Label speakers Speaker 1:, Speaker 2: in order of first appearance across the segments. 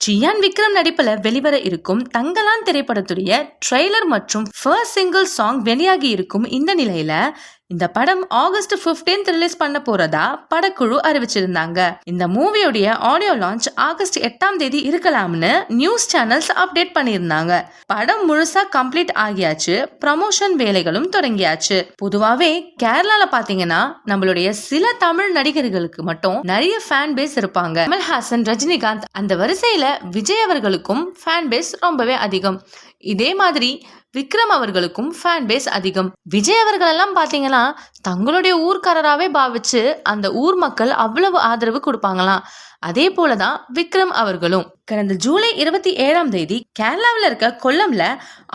Speaker 1: சியான் விக்ரம் நடிப்பில் வெளிவர இருக்கும் தங்கலான் திரைப்படத்துடைய ட்ரெய்லர் மற்றும் ஃபர்ஸ்ட் சிங்கிள் சாங் வெளியாகி இருக்கும் இந்த நிலையில இந்த படம் ஆகஸ்ட் 15th ரிலீஸ் பண்ண போறதா படக்குழு அறிவிச்சிருந்தாங்க. இந்த மூவியோடைய ஆடியோ லான்ச் ஆகஸ்ட் எட்டாம் தேதி இருக்கலாம்னு நியூஸ் சேனல்ஸ் அப்டேட் பண்ணியிருந்தாங்க. படம் முழுசா கம்ப்ளீட் ஆகியாச்சு ப்ரமோஷன் வேலைகளும் தொடங்கியாச்சு. பொதுவாவே கேரளால பாத்தீங்கன்னா நம்மளுடைய சில தமிழ் நடிகர்களுக்கு மட்டும் நிறைய ஃபேன் பேஸ் இருப்பாங்க. கமல்ஹாசன் ரஜினிகாந்த் அந்த வரிசையில விஜய் அவர்களுக்கும் ஃபேன் பேஸ் ரொம்பவே அதிகம். இதே மாதிரி விக்ரம் அவர்களுக்கும் ஃபேன் பேஸ் அதிகம். விஜய் அவர்கள் எல்லாம் ஆனால் தங்களுடைய ஊர்க்காரராகவே பாவிச்சு அந்த ஊர் மக்கள் அவ்வளவு ஆதரவு கொடுப்பாங்களாம். அதே போலதான் விக்ரம் அவர்களும். கடந்த ஜூலை இருபத்தி ஏழாம் தேதி கேரளாவில் இருக்க கொல்லம்ல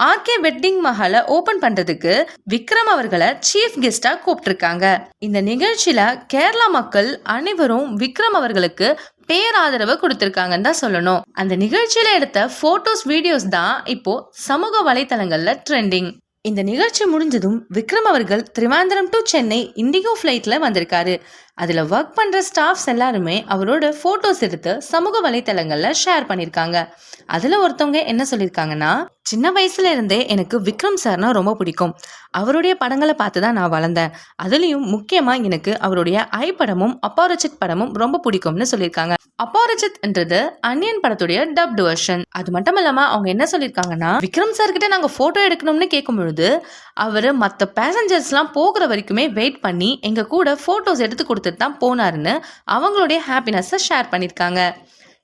Speaker 1: ஆர்கே வெட்டிங் மஹாலை ஓபன் பண்றதுக்கு விக்ரம் அவர்களை சீஃப் கெஸ்டா கூப்பிட்டிருக்காங்க. இந்த நிகழ்ச்சியில கேரளா மக்கள் அனைவரும் விக்ரம் அவர்களுக்கு பேராதரவு கொடுத்திருக்காங்கன்னு தான் சொல்லணும். அந்த நிகழ்ச்சியில எடுத்த போட்டோஸ் வீடியோஸ் தான் இப்போ சமூக வலைத்தளங்கள்ல ட்ரெண்டிங் இந்த நிகழ்ச்சி முடிஞ்சதும் விக்ரம் அவர்கள் திரிவாந்தரம் டு சென்னை இண்டிகோ ஃப்ளைட்டில் வந்திருக்காரு. அதில் ஒர்க் பண்ணுற ஸ்டாஃப்ஸ் எல்லாருமே அவரோட ஃபோட்டோஸ் எடுத்து சமூக வலைத்தளங்களில் ஷேர் பண்ணியிருக்காங்க அதில் ஒருத்தவங்க என்ன சொல்லியிருக்காங்கன்னா சின்ன வயசுல இருந்தே எனக்கு விக்ரம் சார்னா ரொம்ப பிடிக்கும். அவருடைய படங்களை பார்த்து தான் நான் வளர்ந்தேன். அதுலேயும் முக்கியமாக எனக்கு அவருடைய ஐ படமும் அப்பாரச்சித் படமும் ரொம்ப பிடிக்கும்னு சொல்லியிருக்காங்க அப்பாரச்சித் என்றது அன்னியன் படத்துடைய டப்டு வெர்ஷன் அது மட்டும் இல்லாம அவங்க என்ன சொல்லியிருக்காங்கன்னா விக்ரம் சார் கிட்ட நாங்கள் ஃபோட்டோ எடுக்கணும்னு கேட்கும் பொழுது அவர் மற்ற பேசஞ்சர்ஸ்லாம் போகிற வரைக்குமே வெயிட் பண்ணி எங்கள் கூட ஃபோட்டோஸ் எடுத்து கொடுத்து கொடுத்துட்டு தான் போனாருன்னு அவங்களுடைய ஹாப்பினஸை ஷேர் பண்ணியிருக்காங்க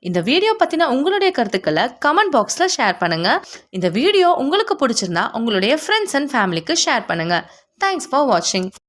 Speaker 1: இந்த வீடியோ பற்றின உங்களுடைய கருத்துக்களை கமெண்ட் பாக்ஸில் ஷேர் பண்ணுங்கள் இந்த வீடியோ உங்களுக்கு பிடிச்சிருந்தா உங்களுடைய ஃப்ரெண்ட்ஸ் அண்ட் ஃபேமிலிக்கு ஷேர் பண்ணுங்கள் தேங்க்ஸ் ஃபார் வாட்சிங்